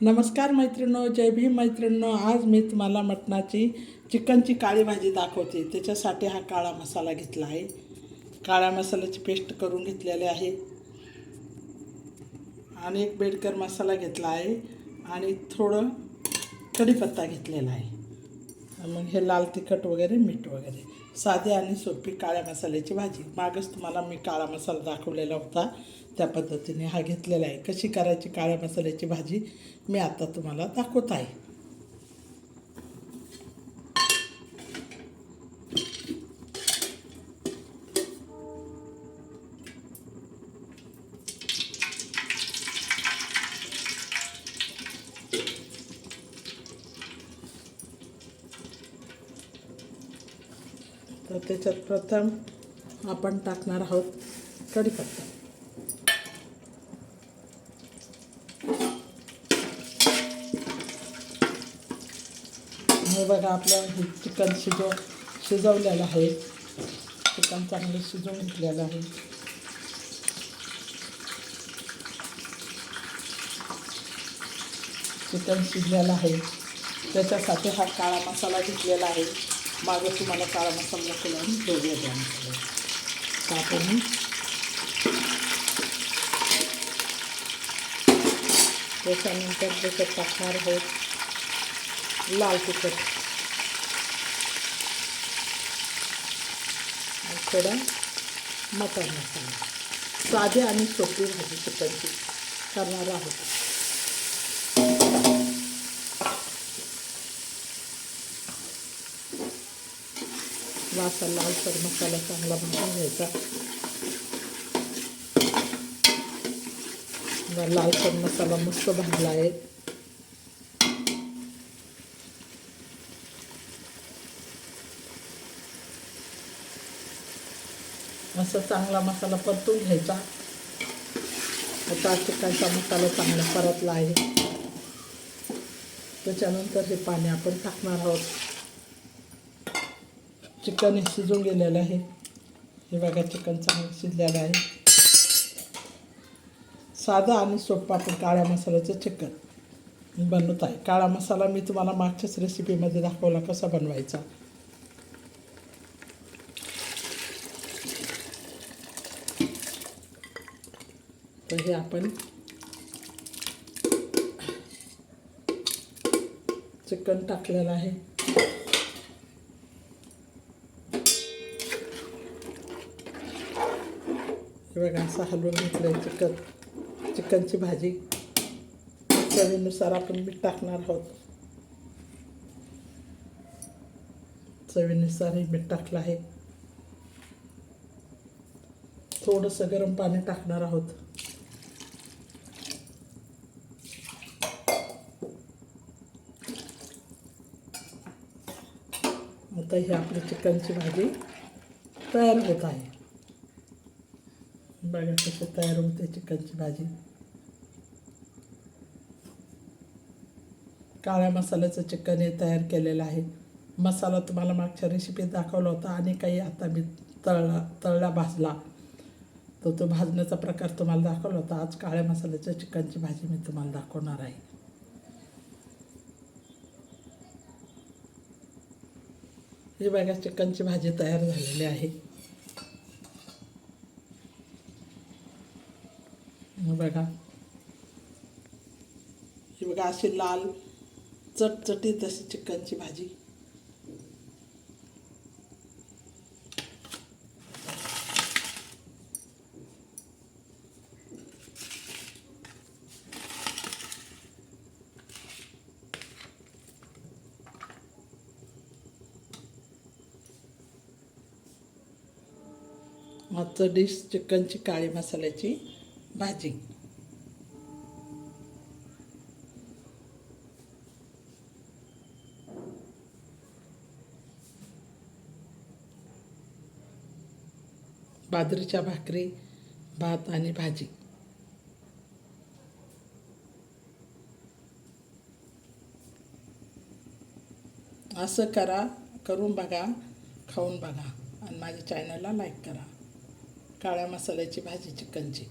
नमस्कार मैत्रिणो जय भीम मैत्रिणो. आज मी तुम्हाला मटणाची चिकनची काळी भाजी दाखवते. त्याच्यासाठी हा काळा मसाला घेतला आहे. काळ्या मसाल्याची पेस्ट करून घेतलेली आहे. आणि एक बेडकर मसाला घेतला आहे. आणि थोडं कढीपत्ता घेतलेला आहे. मग हे लाल तिखट वगैरे मीठ वगैरे. साधी आणि सोपी काळ्या मसाल्याची भाजी. मागच तुम्हाला मी काळा मसाला दाखवलेला होता. त्या पद्धतीने हा घेतलेला आहे. कशी करायची काळ्या मसाल्याची भाजी मी आता तुम्हाला दाखवत आहे. तर त्याच्यात प्रथम आपण टाकणार आहोत कढीपत्ता. हे बघा आपलं हे चिकन शिजव शिजवलेलं आहे. चिकन चांगलं शिजवून घेतलेलं आहे. चिकन शिजलेलं आहे. त्याच्यासाठी हा काळा मसाला घेतलेला आहे. मागं तुम्हाला काळा मसाला आणि ठेवूया द्या मसाला तर आपण मी त्याच्यानंतर त्याच्यात टाकणार आहोत लाल तिखट. आणि थोडा मटण मसाला. साधी आणि सोपी भाजी चिकनची करणार आहोत. वासा लालसर मसाला चांगला भाजून घ्यायचा. लालसर मसाला मस्त भाजला आहे. असा चांगला मसाला परतून घ्यायचा. आता चिकनचा मसाला चांगला परतला आहे. त्याच्यानंतर हे पाणी आपण टाकणार आहोत. चिकन हे शिजून गेलेलं आहे. हे बघा चिकन चांगलं शिजलेलं आहे. साधं आणि सोपं आपण काळ्या मसाल्याचं चिकन बनवत आहे. काळा मसाला मी तुम्हाला मागच्याच रेसिपीमध्ये दाखवला कसा बनवायचा. तर हे आपण चिकन टाकलेलं आहे. वेगळा असा हलवून घेतलं आहे चिकन चिकनची भाजी. चवीनुसार आपण मीठ टाकणार आहोत. चवीनुसार हे मीठ टाकलं आहे. थोडंसं गरम पाणी टाकणार आहोत. आता ही आपली चिकनची भाजी तयार होत आहे. बघा कसं तयार होते चिकनची भाजी. काळ्या मसाल्याचं चिकन हे तयार केलेलं आहे. मसाला तुम्हाला मागच्या रेसिपीत दाखवला होता आणि काही आता मी तळला तळला भाजला. तर तो भाजण्याचा प्रकार तुम्हाला दाखवला होता. आज काळ्या मसाल्याच्या चिकनची भाजी मी तुम्हाला दाखवणार आहे. ही बघा चिकनची भाजी तयार झालेली आहे. हो बघा ही बघा अशी लाल चटचटीत तशी चिकनची भाजी. मागचं डिश चिकनची काळी मसाल्याची. भाजी. बाजरीच्या भाकरी भात आणि भाजी. असं करा करून बघा खाऊन बघा. आणि माझ्या चॅनलला लाईक करा. काळ्या मसाल्याची भाजी चिकनची